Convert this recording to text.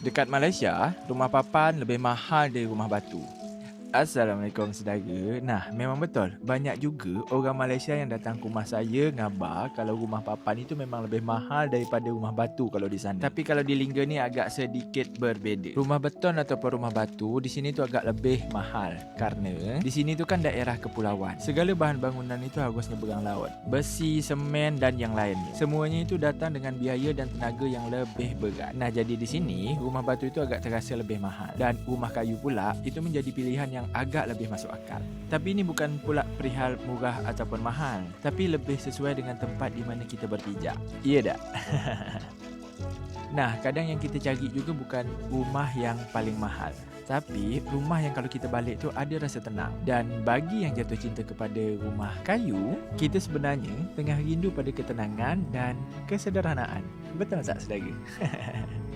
Dekat Malaysia, rumah papan lebih mahal dari rumah batu. Assalamualaikum saudara. Nah, memang betul. Banyak juga orang Malaysia yang datang ke rumah saya ngabar kalau rumah papan itu memang lebih mahal daripada rumah batu kalau di sana. Tapi kalau di Lingga ni agak sedikit berbeza. Rumah beton ataupun rumah batu di sini tu agak lebih mahal karena di sini tu kan daerah kepulauan. Segala bahan bangunan itu harus nyeberang laut. Besi, semen dan yang lainnya. Semuanya itu datang dengan biaya dan tenaga yang lebih berat. Nah, jadi di sini rumah batu itu agak terasa lebih mahal dan rumah kayu pula itu menjadi pilihan yang agak lebih masuk akal. Tapi ini bukan pula perihal murah ataupun mahal, tapi lebih sesuai dengan tempat di mana kita berpijak. Iya tak? nah, kadang yang kita cari juga bukan rumah yang paling mahal, tapi rumah yang kalau kita balik tu ada rasa tenang. Dan bagi yang jatuh cinta kepada rumah kayu, kita sebenarnya tengah rindu pada ketenangan dan kesederhanaan. Betul tak saudara?